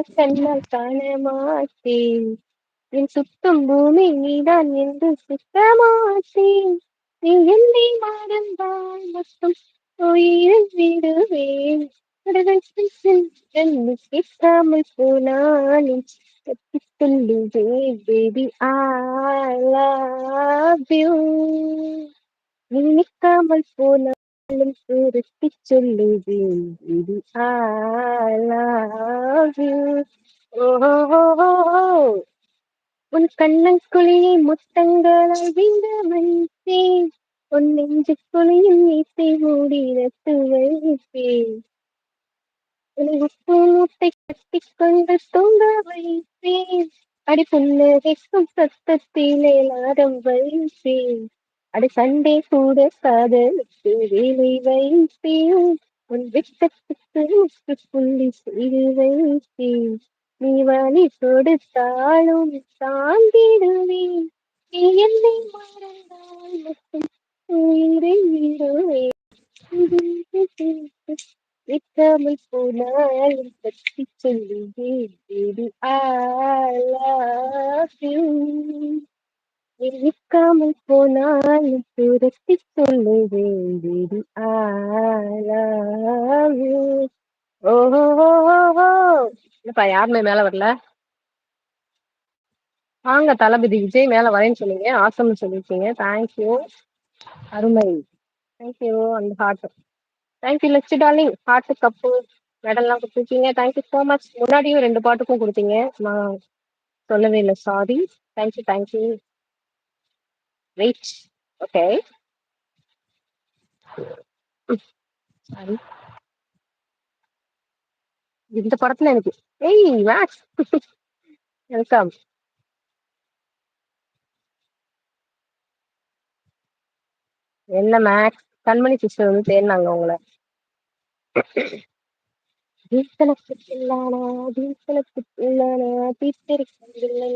கண்ணால் காண மாட்டேன் என் சுத்தம் பூமி நீதான் என்று சுத்தமாட்டேன். நீ என்னை மறந்தால் மட்டும் உயிரை விடுவேன். கேட்காமல் போனாலும் கத்தி சொல்லுவேன் பேபி I love you. நீ நிற்காமல் மேலும் சுருத்தி சொல்லுவேன் பேபி I ஓ உன் கண்ணங்குழியை முத்தங்களால் விங்க வைத்தேன் உன் நெஞ்சு குழியில் நீத்தை மூடி ரத்து வைப்பேன் உன்னை உப்பு மூட்டை கட்டி கொண்டு தூங்க வைப்பேன் அடி புன்னகைக்கும் சத்தத்திலே லாரம் வைப்பேன் அட சண்டே கூட காதலுக்கு வேலை வைத்தேன். உன் விட்டத்துக்கு புள்ளி செய்து வைத்தேன். நீ வழி கொடுத்தாலும் தாண்டிடுவேன் நீ என்னை மறந்தால் மட்டும் உயிரை விடுவேன். விட்டாமல் போனாலும் பற்றி சொல்லுவேன். baby இருக்காமல் போனால் போனாலும் துரத்தி சொல்லுவேன் baby I love ஓஹோ யாருமே மேல வரல? வாங்க தளபதி விஜய் மேல வரேன்னு சொன்னீங்க. ஆசம்னு சொல்லியிருக்கீங்க. தேங்க்யூ அருமை. தேங்க்யூ அந்த heart thank you Lakshu darling heart cup மெடல்லாம் கொடுத்துருக்கீங்க. தேங்க்யூ ஸோ மச் முன்னாடியும் ரெண்டு பாட்டுக்கும் கொடுத்தீங்க. நான் சொல்லவே இல்லை. Sorry thank you thank you wait okay Sorry. இந்த படத்துல எனக்கு ஏய் மேக்ஸ் வெல்கம் என்ன மேக்ஸ் கண்மணி சிஸ்டர் வந்து தேடினாங்க உங்களை. வீட்டனக்கு இல்லானா வீட்டனக்கு இல்லானா தீர்த்தரி கண்டில்லை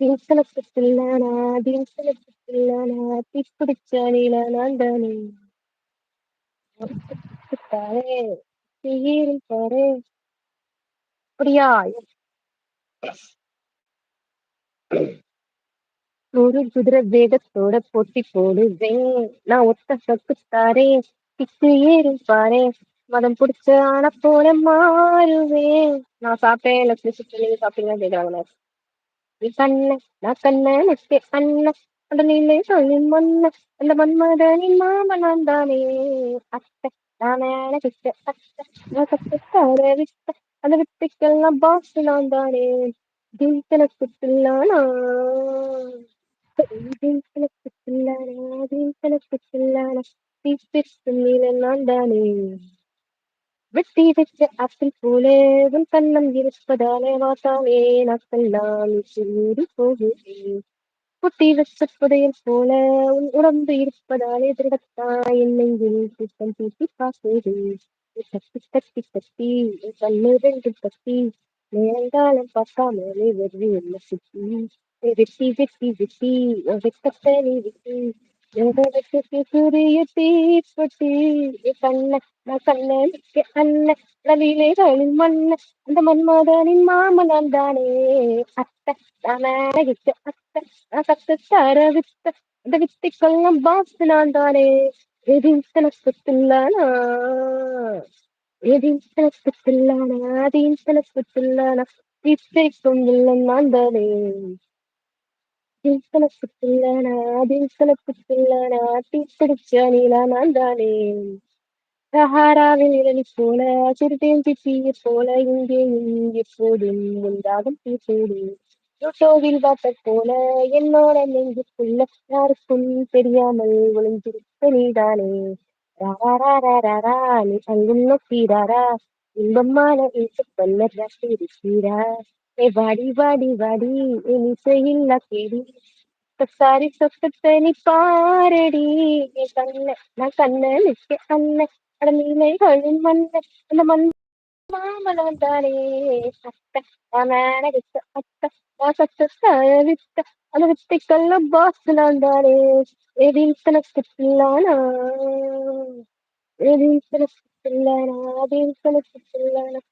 நான்தானே வீட்டனக்கு இல்லானா வீட்டனக்கு இல்லானா தீப்பிடிச்ச நீலா நான்தானே? தீரும் பாரு அப்படியா? ஒரு குதிரை வேகத்தோட போட்டி போடுவேன். நான் ஒத்த சொக்குத்தாரே திக்கு ஏறும் பாரு. மதம் பிடிச்ச ஆன போல மாறுவேன். நான் சாப்பிட்டேன் லட்சுமி சுற்றி நீங்க சாப்பிட்டீங்கன்னு கேக்குறாங்க கண்ண நான் கண்ண அண்ணன் அந்த நீலே சொல்லி மண்ண அந்த மன்மதனின் மாமனான் தானே அத்தை நான் கிட்ட அத்தை நான் கத்த விட்ட அந்த விட்டுக்கெல்லாம் பாஸ் நான் தானே. தீக்கனுக்கு பிள்ளானா தீக்கனுக்கு பிள்ளானா நான் தானே. வெட்டி வச்ச ஆப்பிள் போல உன் கண்ணம் இருப்பதாலே வாத்தாலே நாக்கெல்லாம் சூடி போகிறேன் புத்தி வச்ச புதையல் போல உன் உடம்பு இருப்பதாலே திருடத்தாய் என்னை குத்தம் தீட்டி பார்க்கிறேன் தட்டி தட்டி தட்டி கண்ணு ரெண்டு தட்டி நேரங்காலம் பார்க்காமலே வெறி என்ன சுத்தி. வெட்டி வெட்டி வெட்டி வெட்டத்தை நீ விட்டு. எங்களுக்கு சூரிய தீப்பட்டி கண்ண நான் கண்ண நிக்க அண்ண ரவிலே களில் மண்ண அந்த மன்மதனின் மாமனான் தானே அத்தை நான் அழகிச்ச அத்தை நான் கத்து தர வித்த அந்த வித்தை வித்தைக்கெல்லாம் பாசு நான் தானே எதின் தனக்கு தில்லானா எதின் தனக்கு தில்லானா அதின் தனக்கு தில்லானா வித்தைக்கும் நான் தானே தனக்கு தில்லானா அதின் தனக்கு தில்லானா தீப்பிடிச்ச நீலா தானே சஹாராவில் நிழலி போல சிறுதேன் சிப்பியை போல இங்கே எப்போதும் உண்டாகும் பேசோடு ரோட்டோவில் பார்த்த போல என்னோட நெஞ்சுக்குள்ள யாருக்கும் தெரியாமல் ஒளிஞ்சிருக்க நீதானே. ராரா நீ அங்கும் நோக்கிறாரா இன்பமான இசை பல்லர் இருக்கிறா ஏ வாடி வாடி வாடி என் இசையில்லா கேடி. சாரி சொக்கத்தை நீ பாரடி. என் கண்ண நான் கண்ண அண்ணன் அண்ண அடநீலைகளின் மண்ண அந்த மண் மாமலம் தானே. அத்த நான் நினைச்ச அத்தை நான் சத்த வித்த அந்த வித்தைக்கெல்லாம் பாஸ் நான் தானே. எதில் தனக்கு பிள்ளானா? எதில் தனக்கு சில்லன அதில்